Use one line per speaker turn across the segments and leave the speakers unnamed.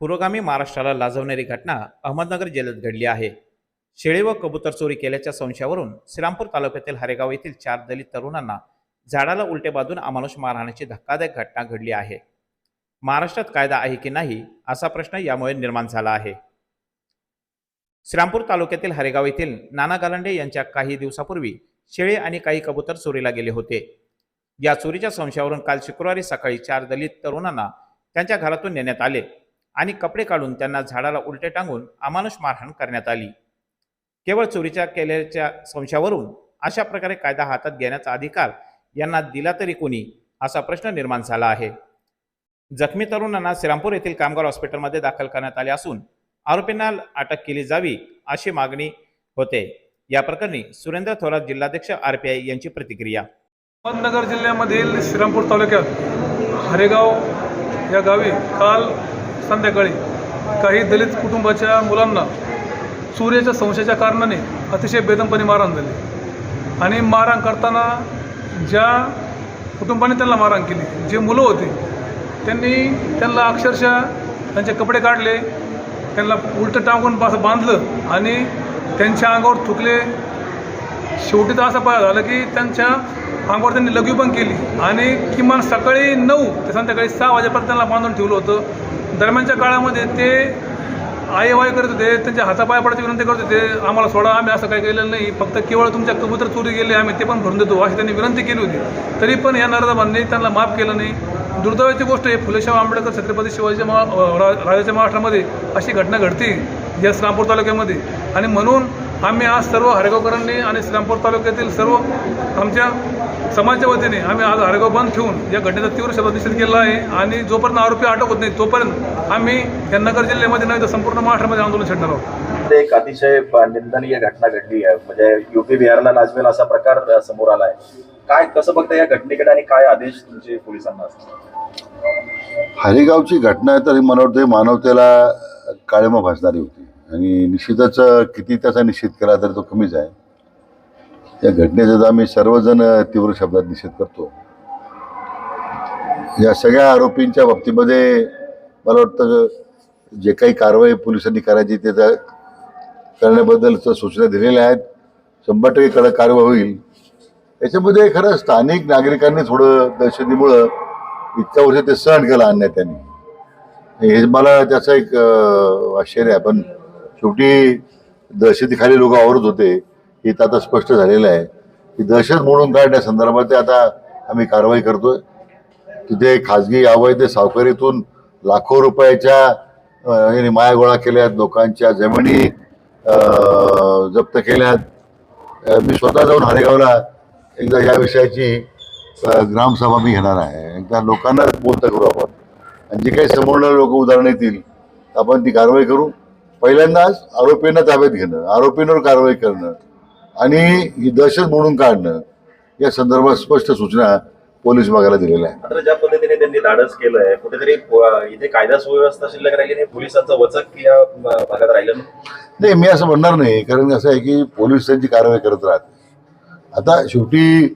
पुरोगामी महाराष्ट्राला लाजवणारी घटना अहमदनगर जिल्ह्यात घडली आहे. शेळी व कबूतर चोरी केल्याच्या संशयावरून श्रीरामपूर तालुक्यातील हरेगाव येथील चार दलित तरुणांना झाडाला उलटे बाजून अमानुष मारहाण्याची धक्कादायक घटना घडली आहे. महाराष्ट्रात कायदा आहे की नाही असा प्रश्न यामुळे निर्माण झाला आहे. श्रीरामपूर तालुक्यातील हरेगाव येथील नाना गालंडे यांच्या काही दिवसापूर्वी शेळी आणि काही कबूतर चोरीला गेले होते. या चोरीच्या संशयावरून काल शुक्रवारी सकाळी चार दलित तरुणांना त्यांच्या घरातून नेण्यात आले. आणि कपडे काढून त्यांना झाडाला उलटे टांगून अमानुष मारहाण करण्यात आली. केवळ चोरीच्या केल्याच्या संशयावरून अशा प्रकारे कायदा हातात घेण्याचा अधिकार यांना दिला तरी कोणी असा प्रश्न निर्माण झाला आहे. जखमी तरुणांना श्रीरामपूर येथील कामगार हॉस्पिटलमध्ये दाखल करण्यात आले असून आरोपींना अटक केली जावी अशी मागणी होते. या प्रकरणी सुरेंद्र थोरात जिल्हाध्यक्ष आरपीआय यांची प्रतिक्रिया.
अहमदनगर जिल्ह्यामधील श्रीरामपूर तालुक्यात हरेगाव या गावी काल संध्याकाळी काही दलित कुटुंबाच्या मुलांना सूर्याच्या संशयाच्या कारणाने अतिशय बेदमपणे मारहाण झाली. आणि मारहाण करताना ज्या कुटुंबाने त्यांना मारहाण केली जे मुलं होते त्यांनी त्यांना अक्षरशः त्यांचे कपडे काढले त्यांना उलटं टांगून बस बांधलं आणि त्यांच्या अंगावर थुकले. शेवटी तर असं पाय झालं की त्यांच्या अंगावर त्यांनी लघवी पण केली आणि किमान सकाळी नऊ ते संध्याकाळी सहा वाजेपर्यंत त्यांना बांधून ठेवलं होतं. दरम्यानच्या काळामध्ये ते आई वाय करत होते त्यांच्या हातापाय पडायची विनंती करत होते आम्हाला सोडा आम्ही असं काही केलेलं नाही फक्त केवळ तुमच्या कबूतर चोरी गेले आम्ही ते पण भरून देतो अशी त्यांनी विनंती केली होती. तरी पण या नरदाबांनी त्यांना माफ केलं नाही. दुर्दैवाची गोष्ट आहे फुलेशाह आंबेडकर छत्रपती शिवाजी महा रा- राजाच्या महाराष्ट्रामध्ये अशी घटना घडते या श्रीरामपूर तालुक्यामध्ये. आणि म्हणून आम्ही आज सर्व हरेगावकरांनी आणि श्रीरामपूर तालुक्यातील सर्व आमच्या समाजाच्या वतीने आम्ही आज हरेगाव बंद ठेवून या घटनेचा तीव्र शब्दात निषेध केला आहे आणि जोपर्यंत आरोपी अटक होत नाही तोपर्यंत आम्ही या नगर जिल्ह्यामध्ये नाही तर संपूर्ण महाराष्ट्रामध्ये आंदोलन छेडणार आहोत.
ते एक अतिशय निंदनीय घटना घडली आहे. म्हणजे युपी बिहारला लाजवेल असा प्रकार समोर आलाय. काय कसं बघता या घटनेकडे आणि काय आदेश तुमचे पोलिसांना असतील?
हरिगावची घटना तरी मला वाटतं मानवतेला काळिमा भासणारी होती. आणि निश्चितच किती त्याचा निषेध केला तर तो कमीच आहे. या घटनेचा आम्ही सर्वजण तीव्र शब्दात निषेध करतो. या सगळ्या आरोपींच्या बाबतीमध्ये मला वाटतं जे काही कारवाई पोलिसांनी करायची ते करण्याबद्दल सूचना दिलेल्या आहेत. शंभर टक्के कडक कारवाई होईल. याच्यामध्ये खरं स्थानिक नागरिकांनी थोडं दहशतीमुळं इतक्या वर्ष ते सहन केलं आणण्यात त्यांनी. हे मला त्याचं एक आश्चर्य आहे. पण शेवटी दहशतीखाली लोक आवरत होते हे तर आता स्पष्ट झालेलं आहे. की दहशत मोडून काढण्यासंदर्भात ते आता आम्ही कारवाई करतोय. तिथे खाजगी अवैध सावकारीतून लाखो रुपयाच्या याने माया गोळा केल्यात लोकांच्या जमिनी जप्त केल्यात. मी स्वतः जाऊन हरेगावला एकदा या विषयाची ग्रामसभा मी घेणार आहे. एकदा लोकांना बोलता करू आपण. आणि जे काही समोरणारे लोक उदाहरण येतील आपण ती कारवाई करू. पहिल्यांदाच आरोपींना ताब्यात घेणं आरोपींवर कारवाई करणं आणि ही दहशत मोडून काढणं या संदर्भात स्पष्ट सूचना पोलीस विभागाला दिलेल्या आहे
मात्र ज्या पद्धतीने त्यांनी धाडस केलंय कुठेतरी प- इथे कायदा सुव्यवस्था शिल्लक राहिली नाही पोलिसांचं वचक या भागात राहिलं नाही.
नाही मी असं म्हणणार नाही कारण असं आहे की पोलीस त्यांची कारवाई करत राहते आता शेवटी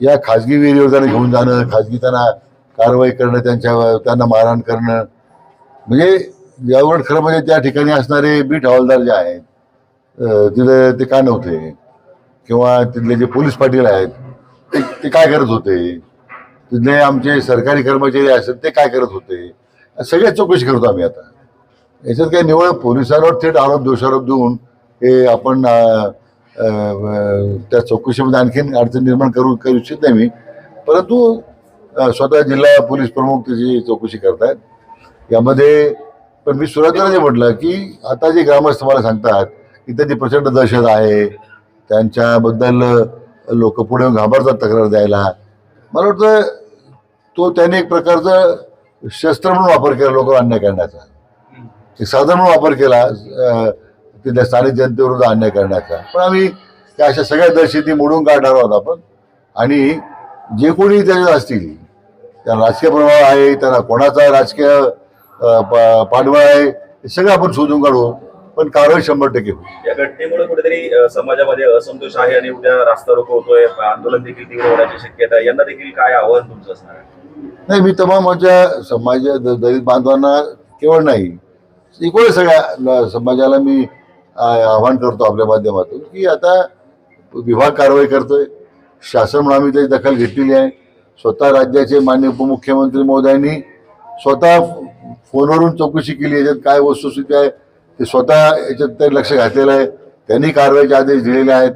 या खाजगी विहिरीवर त्यांना घेऊन जाणं खाजगी त्यांना कारवाई करणं त्यांच्या त्यांना मारहाण करणं म्हणजे यावर खरं म्हणजे त्या ठिकाणी असणारे बीट हवालदार जे आहेत तिथे ते का नव्हते? किंवा तिथले जे पोलीस पाटील आहेत ते ते काय करत होते? तिथले आमचे सरकारी कर्मचारी असतात ते काय करत होते? सगळ्या चौकशी करतो आम्ही आता. याच्यात काही निवळ पोलिसांवर थेट आरोप दोषारोप देऊन हे आपण त्या चौकशीमध्ये आणखीन अडचण निर्माण करू करू इच्छित नाही मी. परंतु स्वतः जिल्हा पोलीस प्रमुख त्याची चौकशी करतायत. यामध्ये पण मी सुरुवातीला जे म्हटलं की आता जे ग्रामस्थ मला सांगतात की त्यांची प्रचंड दहशत आहे त्यांच्याबद्दल लोक पुढे घाबरतात तक्रार द्यायला. मला वाटतं तो त्याने एक प्रकारचं शस्त्र म्हणून वापर केला लोकांवर अन्याय करण्याचा. एक साधन म्हणून वापर केला तिथल्या स्थानिक जनतेविरुद्ध अन्याय करण्याचा. पण आम्ही त्या अशा सगळ्या दहशती मोडून काढणार आहोत आपण. आणि जे कोणी त्याच्यात असतील त्यांना राजकीय प्रभाव आहे त्यांना कोणाचा राजकीय अं, पा- पाठबळ आहे हे सगळं आपण शोधून काढू. पण कारवाई शंभर टक्के होईल.
या घटनेमुळे कुठेतरी समाजामध्ये असंतोष आहे आणि उद्या रास्ता रोको होतोय आंदोलन देखील तीव्र होण्याची शक्यता यांना देखील काय आव्हान तुमचं असणार
नाही मी तमाम माझ्या समाज दलित बांधवांना केवळ नाही एकूण सगळ्या समाजाला मी आवाहन करतो आपल्या माध्यमातून की आता विभाग कारवाई करतोय. शासन म्हणून आम्ही त्याची दखल घेतलेली आहे. स्वतः राज्याचे मान्य उपमुख्यमंत्री महोदयांनी स्वतः फोनवरून चौकशी केली याच्यात काय वस्तुस्थिती आहे ते स्वतः याच्यात ते लक्ष घातलेलं आहे त्यांनी कारवाईचे आदेश दिलेले आहेत.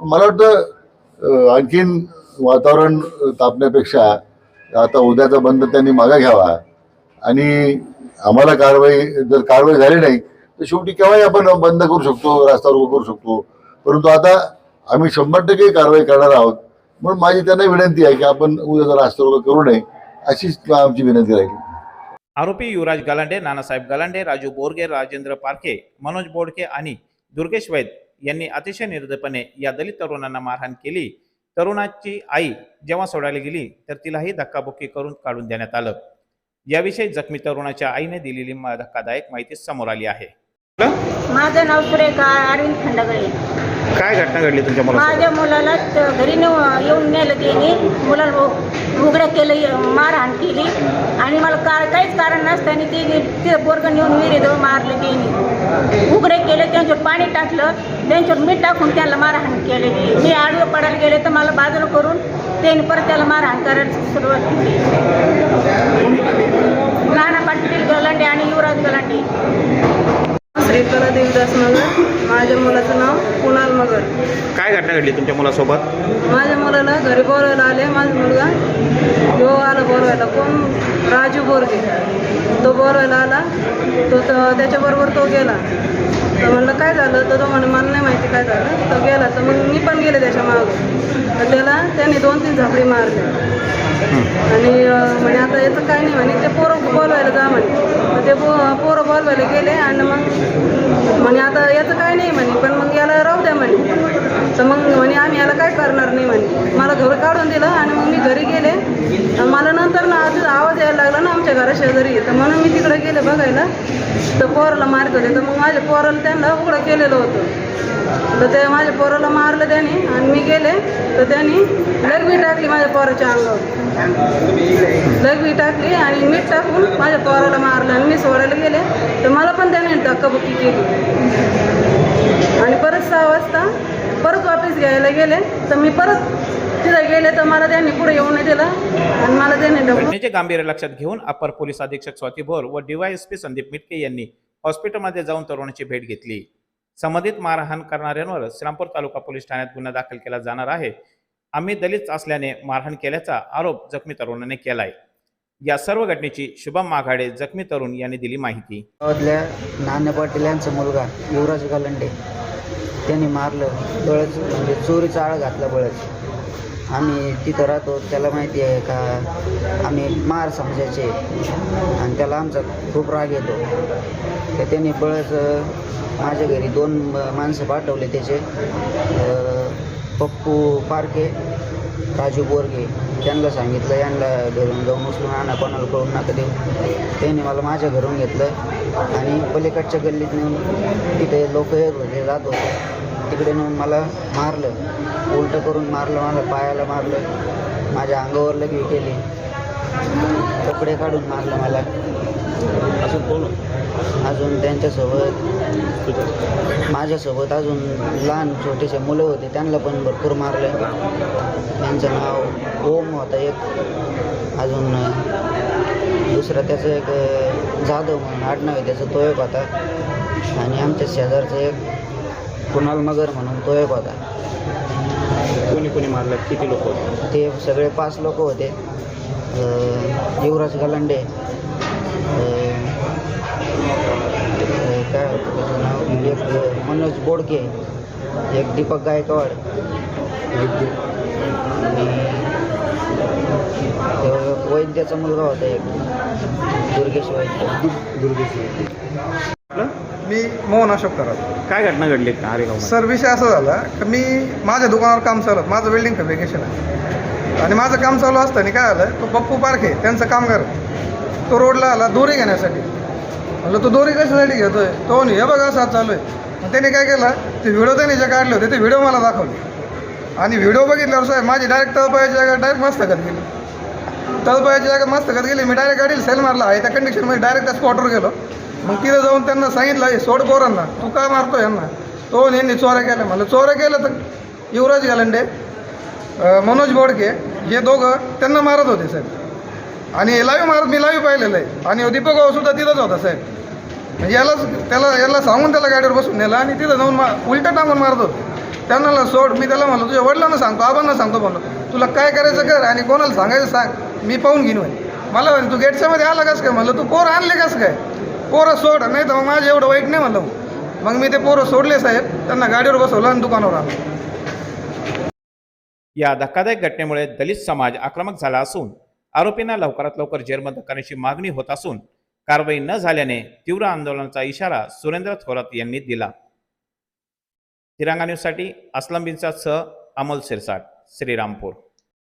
मला वाटतं आणखीन वातावरण तापण्यापेक्षा आता उद्याचा बंद त्यांनी मागा घ्यावा. आणि आम्हाला कारवाई जर कारवाई झाली नाही तर शेवटी केव्हाही आपण बंद करू शकतो रस्ता रोको करू शकतो. परंतु आता आम्ही शंभर टक्के कारवाई करणार आहोत. म्हणून माझी त्यांना विनंती आहे की आपण उद्याचा रास्ता रोको करू नये अशीच आमची विनंती राहील.
आरोपी युवराज गलांडे नानासाहेब गलांडे राजू बोरगे राजेंद्र पारखे मनोज बोडके आणि दुर्गेश वैद यांनी अतिशय निर्दयपणे या दलित तरुणांना मारहाण केली. तरुणाची आई जेव्हा सोडायला गेली तर तिलाही धक्काबुक्की करून काढून देण्यात आलं. याविषयी जखमी तरुणाच्या आईने दिलेली धक्कादायक माहिती समोर आली आहे.
माझं नाव सुरेखा अरविंद खंडगळे.
काय घटना घडली तुमच्या
माझ्या मुलाला त- घरी नेऊ- येऊन नेलं त्याने. मुलाला उ- उघडं केलं मारहाण केली. आणि मला का काहीच कारण नसताना ते ते बोरग नेऊन विहिरीजवळ मारलं त्याने. उघडे केले त्यांच्यावर पाणी टाकलं. त्यांच्यावर मीठ टाकून त्यांना मारहाण केलेली. मी आडवे पडायला गेले तर मला बाजूला करून त्यांनी परत त्याला मारहाण करायला सुरुवात केली. नाना पाटील गलांडे आणि युवराज गलांडे.
श्रीकला देवदास मगर माझ्या मुलाचं नाव कुणाल मगर.
काय घटना घडली तुमच्या मुलासोबत?
माझ्या मुलाला घरी बोलवायला आले. माझा मुलगा यो आला बोलवायला. कोण? राजू बोरगे. तो बोलवायला आला. तो त- त्याच्याबरोबर तो गेला. तर म्हणलं काय झालं? तर तो म्हणे मला नाही माहिती काय झालं. तो गेला. तर मग मी पण गेले त्याच्या मागं. तर त्याला त्याने दोन तीन झापडी मारले आणि अं, म्हणे आता याचं काय नाही. म्हणे ते पोरं बोलवायला जा. म्हणे ते पो पोरं बोलवायला गेले आणि मग म्हणे आता याचं काय नाही म्हणे पण मग याला राहू द्या म्हणे. तर मग म्हणे आम्ही याला काय करणार नाही म्हणे. मला घर काढून दिलं आणि मग मी घरी गेले आणि मला नंतर ना आज आवाज यायला लागला ना आमच्या घरा शेजारी तर म्हणून मी तिकडे गेले बघायला. तर पोराला मारत होते तर मग माझ्या पोराला त्यांना उघडं केलेलं होतं. तर ते माझ्या पोराला मारलं त्याने आणि मी गेले. तर त्यांनी लगबी टाकली माझ्या पोराच्या अंगावर. लगबी टाकली आणि मीठ टाकून माझ्या पोराला मारलं आणि मी सोडायला गेले. तर मला पण त्याने धक्काबुक्की केली. आणि परत सहा वाजता परत वापस घ्यायला गेले. तर मी परत तिथं गेले तर मला त्यांनी पुढे येऊ नाही दिलं. आणि मला त्यांनी ढकलून
घटनेचे गांभीर्य लक्षात घेऊन अपर पोलीस अधीक्षक स्वाती भोर व डीवायएसपी संदीप मिटके यांनी हॉस्पिटलमध्ये जाऊन तरुणाची भेट घेतली. संबंधित मारहाण करणाऱ्यांवर श्रीरामपूर तालुका पोलीस ठाण्यात गुन्हा दाखल केला जाणार आहे. आम्ही दलित असल्याने मारहाण केल्याचा आरोप जखमी तरुणाने केलाय. या सर्व घटनेची शुभम माघाडे जखमी तरुण यांनी दिली माहिती.
गावातल्या नाना पाटील यांचा मुलगा युवराज गालंडे त्यांनी मारलं बळच म्हणजे चोरीचा आळ घातला बळच. आम्ही तिथं राहतो त्याला माहिती आहे का आम्ही मार समजायचे आणि त्याला आमचा खूप राग येतो. तर त्यांनी बळच माझ्या घरी दोन माणसं पाठवले त्याचे. पप्पू पारके राजू बोरगे त्यांना सांगितलं यांना घरून जाऊन उचलून आणा कोणाला कळून नका देऊ. त्यांनी मला माझ्या घरून घेतलं. आणि पलीकडच्या गल्लीत नेऊन तिथे लोक येत होते जात होते. तिकडे नेऊन मला मारलं. उलटं करून मारलं मला पायाला मारलं. माझ्या अंगावर लगी केली. कपडे काढून मारलं मला. अजून कोण? अजून त्यांच्यासोबत माझ्यासोबत अजून लहान छोटेसे मुलं होते. त्यांना पण भरपूर मारलं. त्यांचं नाव ओम होता एक. अजून दुसरं त्याचं एक जाधव म्हणून आडनाव आहे त्याचं तो एक होता. आणि आमच्या शेजारचं एक कुणाल मगर म्हणून तो एक होता.
कोणी कोणी मारलं? किती लोक होते?
ते सगळे पाच लोक होते. अं, युवराज गलांडे अं, अं, काय होतं त्याचं नाव? एक अं, मनोज बोडके एक दीपक गायकवाड. आणि वैद्याचा मुलगा होता एक. दुर्गेश वैद्य दुर्गेश
मी मोहन अशोक कराड.
काय घटना घडली अरे
सर विषय असा झाला की मी माझ्या दुकानावर काम चालू. माझं वेल्डिंग फॅब्रिकेशन आहे. आणि माझं काम चालू असताना काय झालं तो पप्पू पारखे त्यांचं कामगार तो रोडला आला दोरी घेण्यासाठी. म्हणलं तो दोरी कशासाठी घेतोय? तो हे बघा असं चालू आहे. मग त्याने काय केलं ते व्हिडिओ त्याने जे काढले होते ते व्हिडिओ मला दाखवले. आणि व्हिडिओ बघितल्यावर साहेब माझी डायरेक्ट तळपायाची डायरेक्ट मस्तकात गेली.
तळपायाच्या जागा मस्त करत गेली. मी डायरेक्ट गाडीला सेल मारला. आहे त्या कंडिशनमध्ये डायरेक्ट त्या स्पॉटवर गेलो. मग तिथं जाऊन त्यांना सांगितलं हे सोड पोरांना. तू का मारतो यांना? तो यांनी चोऱ्या केल्या. म्हणलं चोऱ्या केलं तर युवराज गालंडे मनोज बोडके हे दोघं त्यांना मारत होते साहेब. आणि लाईव्ह मारत मी लाईव्ह पाहिलेलं आहे. आणि हो दीपक सुद्धा तिथंच होता साहेब. म्हणजे याला त्याला याला सांगून त्याला गाडीवर बसून नेलं आणि तिथं जाऊन मा उलटं टांगून मारत होते. त्यांना सोड. मी त्याला म्हणलो तुझ्या वडिलांना सांगतो आबांना सांगतो म्हणलं तुला काय करायचं कर आणि कोणाला सांगायचं सांग. मी पाहून घेईन म्हणे. मला म्हणे तू गेटच्या मध्ये आला कस काय? म्हणलं तू पोरं आणले कस काय? पोरं सोड. नाही तर मग माझं एवढं वाईट नाही म्हणलं. मग मी ते पोरं सोडले साहेब. त्यांना गाडीवर बसवलं आणि दुकानावर आलं.
या धक्कादायक घटनेमुळे दलित समाज आक्रमक झाला असून आरोपींना लवकरात लवकर जेरमध्ये करण्याची मागणी होत असून कारवाई न झाल्याने तीव्र आंदोलनाचा इशारा सुरेंद्र थोरात यांनी दिला. तिरंगा न्यूजसाठी अस्लम बिनचा सह अमोल सिरसाट श्रीरामपूर.